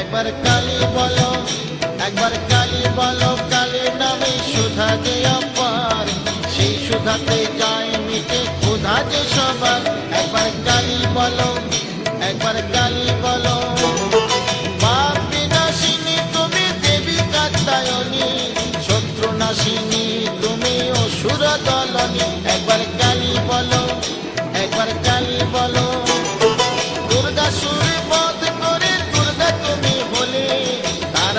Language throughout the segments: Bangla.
একবার কালী বলো, একবার কালী বলো, কালী নামে সুধা যে অপার। সেই সুধাতে যায় মিটে ক্ষুধা যে সবার। একবার কালী বলো, একবার কালী বলো। তুমি দেবী তুমি একবার কালী বলো, একবার কালী বলো।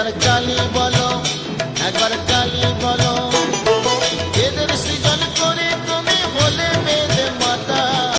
একবার কালী বলো। একবার কালী